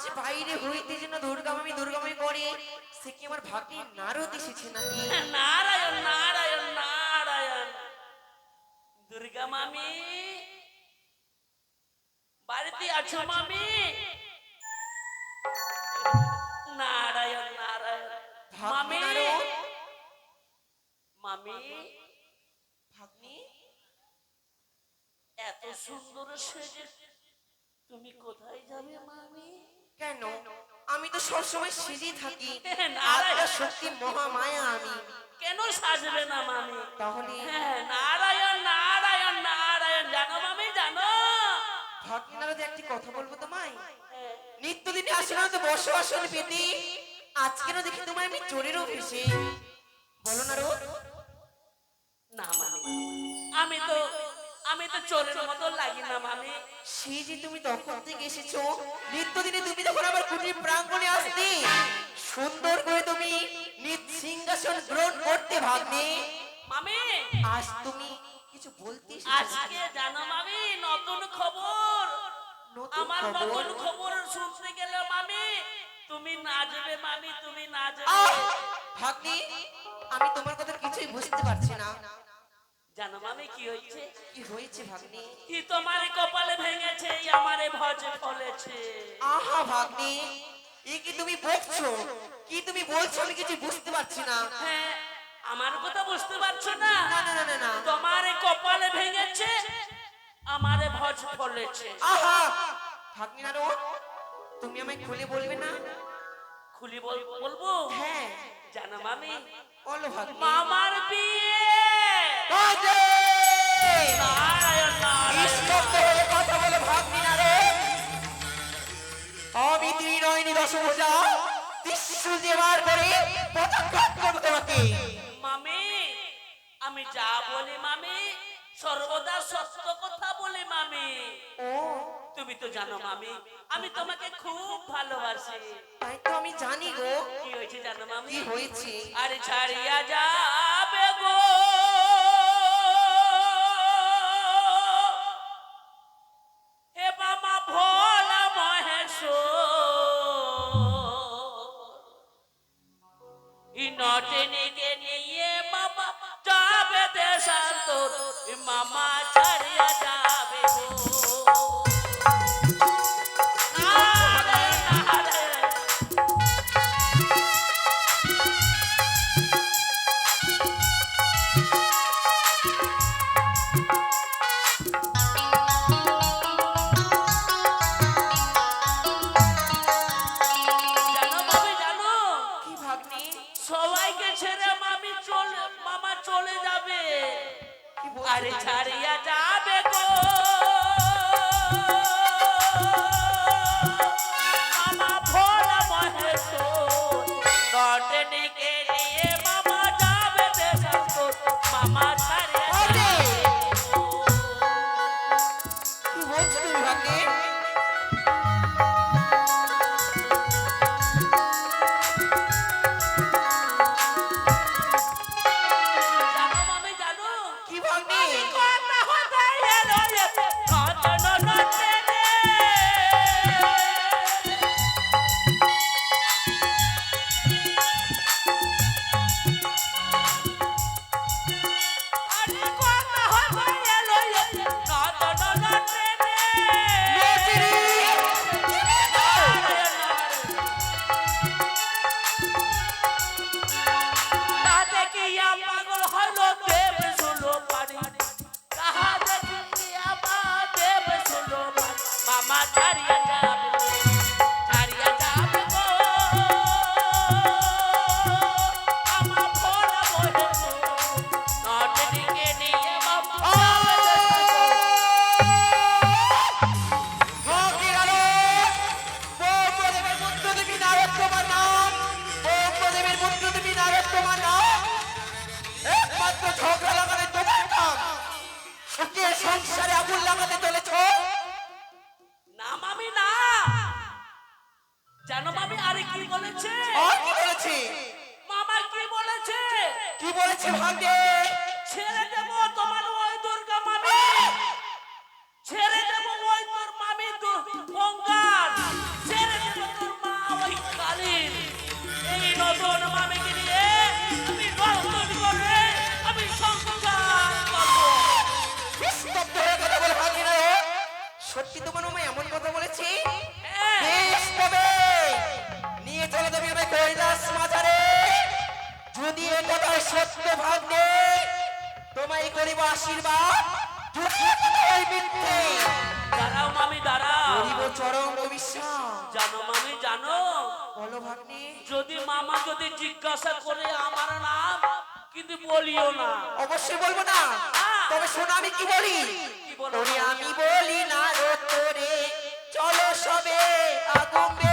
আজ বাইরে হইতে যেন দুর্গামামি দুর্গামামি করে। সে কি আমার ভাগ্যে নারদ এসেছে নাকি? নারায়ণ নারায়ণ নারায়ণ। দুর্গা মামি বাড়িতে আছো মামি? নারায়ণ নারায়ণ। মামি? মামি? ভাগ্নে? এত সুন্দর সেজে তুমি কোথায় যাবে মামি? কেন? আমি তো সবসময় সেজেই থাকি। নারায়ণ। আত্মা শক্তি মহামায়া আমি। কেন সাজবে না মামি? তাহলে হ্যাঁ, নারায়ণ নারায়ণ নারায়ণ। জানো মামি জানো? ভাগ্নে একটি কথা বলব তোমায়? হ্যাঁ, নিত্যদিনে আসে না তো বসবাসন পেতে আজকে না দেখি তোমায় আমি চোরেরও ভেসে বলো না রোদ। না মামি আমি তো আমি তো চোরের মতো লাগি না মামি সেই যে তুমি তখন থেকে এসেছ নিত্যদিনে তুমি যখন আমার কুটির প্রাঙ্গণে আসতে সুন্দর করে তুমি নিজ সিংহাসন গ্রহণ করতে ভাগ্নে মামি! আজ তুমি কিছু বলতে আজকে জানো মামি নতুন খবর। আমার? নতুন খবর শুনতে গেলে মামি তুমি নাচবে মামি তুমি নাচবে আহ! ভাগ্নে আমি তোমার কথা কিছুই বুঝতে পারছি না। জানো মামি কি হয়েছে? কি হয়েছে ভাগ্নে? কি তোমার কপালে ভেঙেছে আমারে ভজে ফলেছে। আহা ভাগ্নে এ কি তুমি বলছো কি তুমি বলছো আমি কিছু বুঝতে পারছি না। হ্যাঁ আমার কথা বুঝতে পারছ না? না না না না না। তোমার কপালে ভেঙেছে আমারে ভজ ফলেছে। আহা! ভাগ্নে না তুমি আমায় খুলে বলবে না? খুলি বল- বলব? হ্যাঁ। জানো মামি বলো ভাগ্নে। মামার বিয়ে কথা বলে ভাগ্নে না রে আমি ত্রিনয়নী দশভুজা। ত্রিশূল দিয়ে বার করে পদাঘাত করব তোমাকে মামি আমি যা বলি মামি সর্বদা সত্য কথা বলি মামি। ও। তুমি তো জানো মামি আমি তোমাকে খুব ভালোবাসি। তাই তো আমি জানি গো। কি হয়েছে জানো মামি? কি হয়েছে? আরে ছাড়িয়া যাবে গো। বলেছে ভাগ্যে। ছেড়ে দেবো তোমার ওই দুর্গা মামি। ছেড়ে দেবো ওই তোর মামি গঙ্গার ছেড়ে দেবো তোর মা ওই কালীর। এই নতুন মামিকে নিয়ে আমি নতুন করে আমি সংসার করব। স্তব্ধ হয়ে কথা বলে ভাগ্যে সত্যি তোমার মামা এমন কথা বলেছি? এ কথা সত্য ভাগ্যে তোমায় করিব আশীর্বাদ। যদি হয় দাঁড়াও মামি দাঁড়াও। করিব চরম অবিশ্বাস। জানো মামি জানো। বলো ভাগ্নে। যদি মামা যদি জিজ্ঞাসা করে আমার নাম কিন্তু বলিও না। অবশ্যই বলব না। তবে শোনো আমি কি বলি? আমি বলি না রো চলো সবে আগুন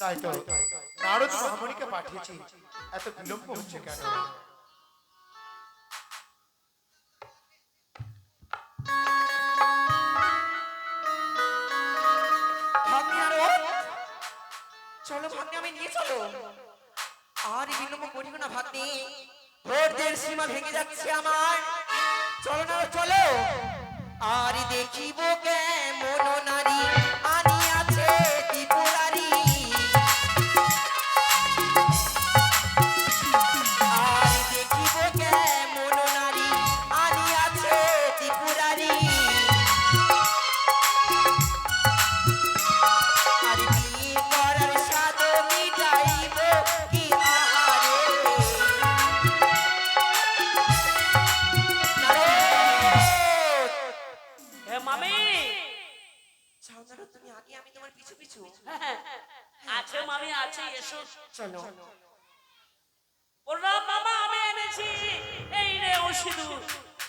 তাই তো নারদ মহামণিকে পাঠিয়েছি। এত বিলম্ব হচ্ছে কেন? চলো ভাগ্নে আমি নিয়ে চলো। আর বিলম্ব করিব না ভাগ্নে। ভোরদের সীমা ভেঙে যাচ্ছে আমার। আমি এই রে সিঁদুর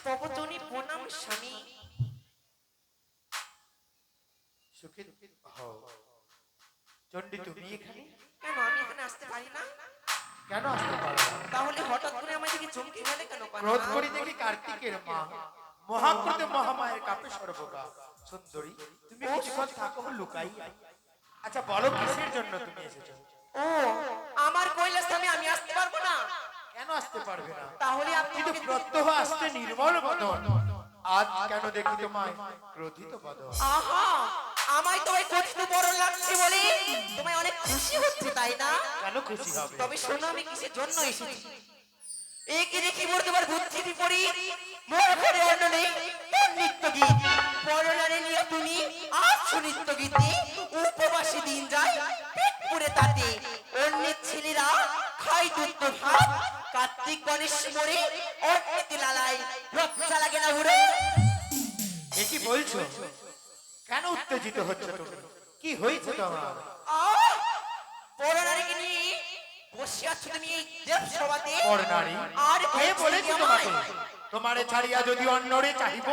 তপতনি প্রণাম স্বামী। সুখী হও। চণ্ডী তুমি এখানে? কেন আমি এখানে আসতে পারি না? কেন আসতে পারো তাহলে হঠাৎ করে আমার দিকে চমকে গেলে কেন ক্রোধ করি দেখি কার্তিকের মা। মহাক্রোধে মহামায়ের কাপে সর্বগা। সুন্দরী তুমি কিছুক্ষণ থাকো লুকাই আচ্ছা বলো কিসের জন্য তুমি এসেছ? ও আমার কৈলাস আমি আসতে পারব না। কেন আসতে পারবে না? তাহলে আপনি কিন্তু প্রত্যহ আসতে নির্মল বদন। আজ কেন দেখি তোমায়? ক্রোধিত বদন। আহা! আমায় তোমায় কথিত বড় লাগছে বলে। তোমায় অনেক খুশি হচ্ছে তাই না? কেন খুশি হবে? তবে শোনো আমি কিসের জন্য এসেছি। একে দেখি বলতে পার বুদ্ধি বিপরীত। মোর ঘরে অন্য নেই। নিত্য গীত। পরনারে নিয়ে তুমি আসছো নিত্য গীতে। উপবাসী দিন যায় পেট পুরে তাতে। অন্যের ছেলেরা খাই দুধ ভাত। কার্তিক গণেশ মরে অর্থিতে লালাই লজ্জা লাগে না উড়ে এ কি বলছো? কেন উত্তেজিত হচ্ছে তুমি কি হয়েছে তোমার! পরনারীকে নিয়ে বসে আছো তুমি এই দেব সভাতে বড় নারী আর কে বলেছে তোমাকে? তোমারে ছাড়িয়া যদি অন্যরে চাহিব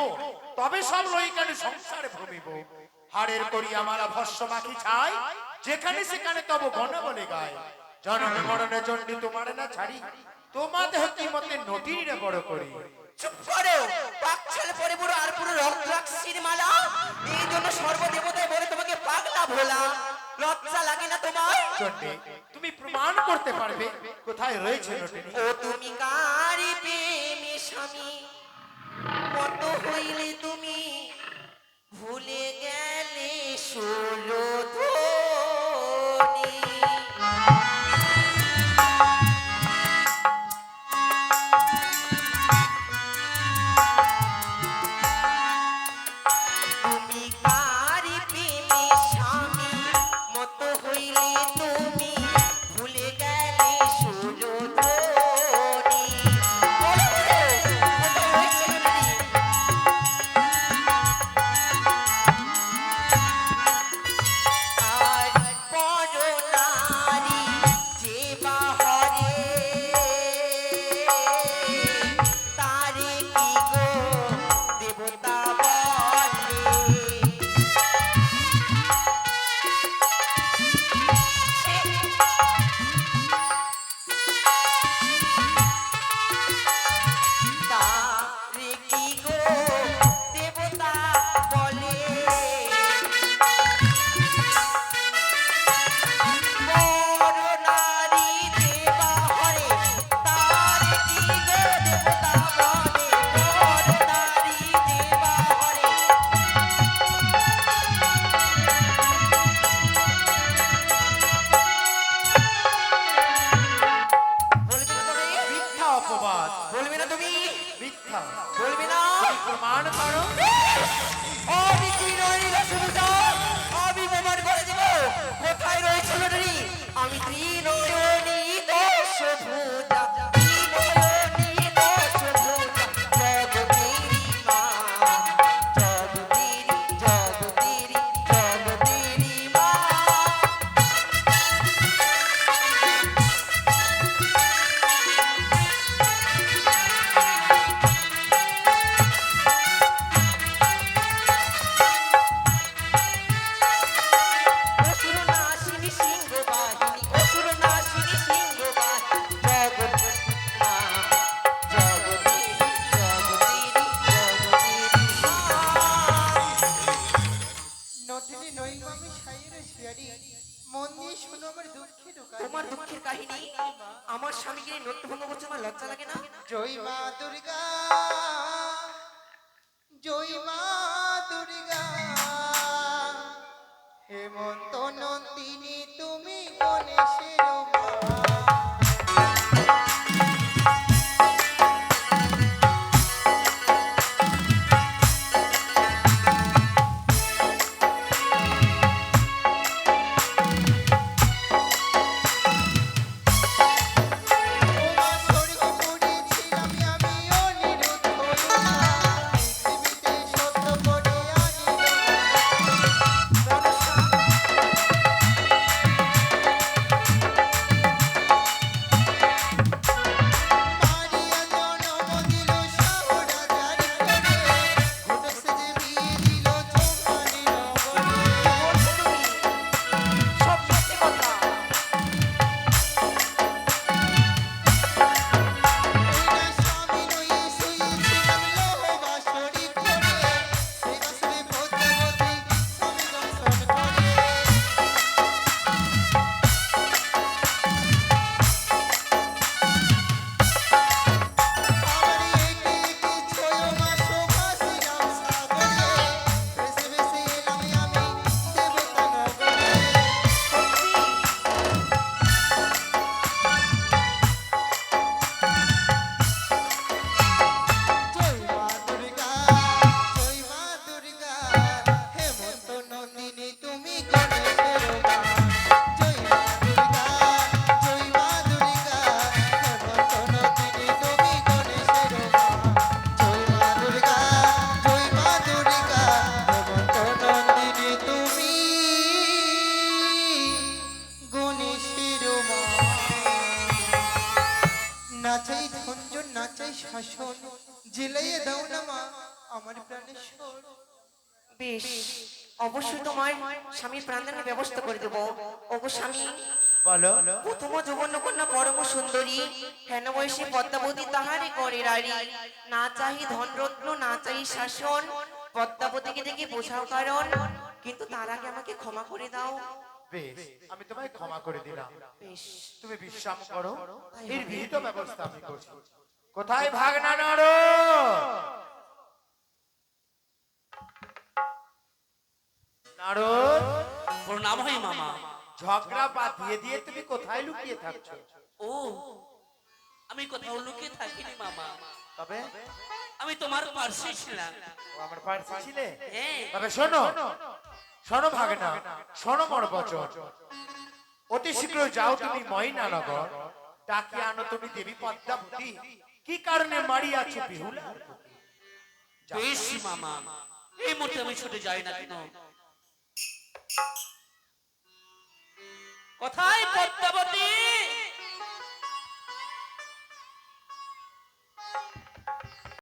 তবে সব লই কেন সংসারে ভূমিব। হাড়ের করি আমার ভস্য মাখি ছাই যেখানে সেখানে তব গণ বলে গায়। জননে মরণে চণ্ডী তোমারে না ছাড়ি। তোমা দেহ কি মতে নটিরে বড় করি। চুপ করো পরে পুরো আর পুরো রক্তাক্ষীর মালা। এই জন্য সর্বদেবতায় বলে তোমাকে পাগলা ভোলা। লজ্জা লাগে না তোমার তুমি প্রমাণ করতে পারবে কোথায় রয়েছে ও তুমি কারি প্রেমে স্বামী? কত হইলে তুমি ভুলে গেলে ষোলো স্বামীর প্রাণদানের ব্যবস্থা করে দেবো। ওগো স্বামী বলো। প্রথম যৌবন কন্যা পরম সুন্দরী হেন বয়সী পদ্মাবতী তাহারে করে রাড়ি না চাহি ধনরত্ন না চাহি শাসন পদ্মাবতীকে দেখে বোঝাও কারণ। কিন্তু তার আগে আমাকে ক্ষমা করে দাও। বেশ আমি তোমায় ক্ষমা করে দিলাম। বেশ। তুমি বিশ্রাম করো। এর বিহিত ব্যবস্থা আমি করছি। কোথায় ভাগনা নর? নারদ প্রণাম হয় মামা। ঝগড়া বাদ দিয়ে দিয়ে তুমি কোথায় লুকিয়ে থাকছো? ও আমি কোথাও লুকিয়ে থাকিনি মামা। তবে? আমি তোমার পার্শ্বে ছিলাম। ও আমার পার্সি ছিলে? হ্যাঁ। তবে শোনো শোনো ভাগনা শোনো মোর বচন অতি শীঘ্র যাও তুমি ময়নানগর। ডাকি আনো তুমি দেবী পদ্মাবতী। কি কারণে মারিয়াছ বিহুলা বেশ মামা এই মুহূর্তে আমি ছুটে যাই না কেন? কথায় পদ্মাবতী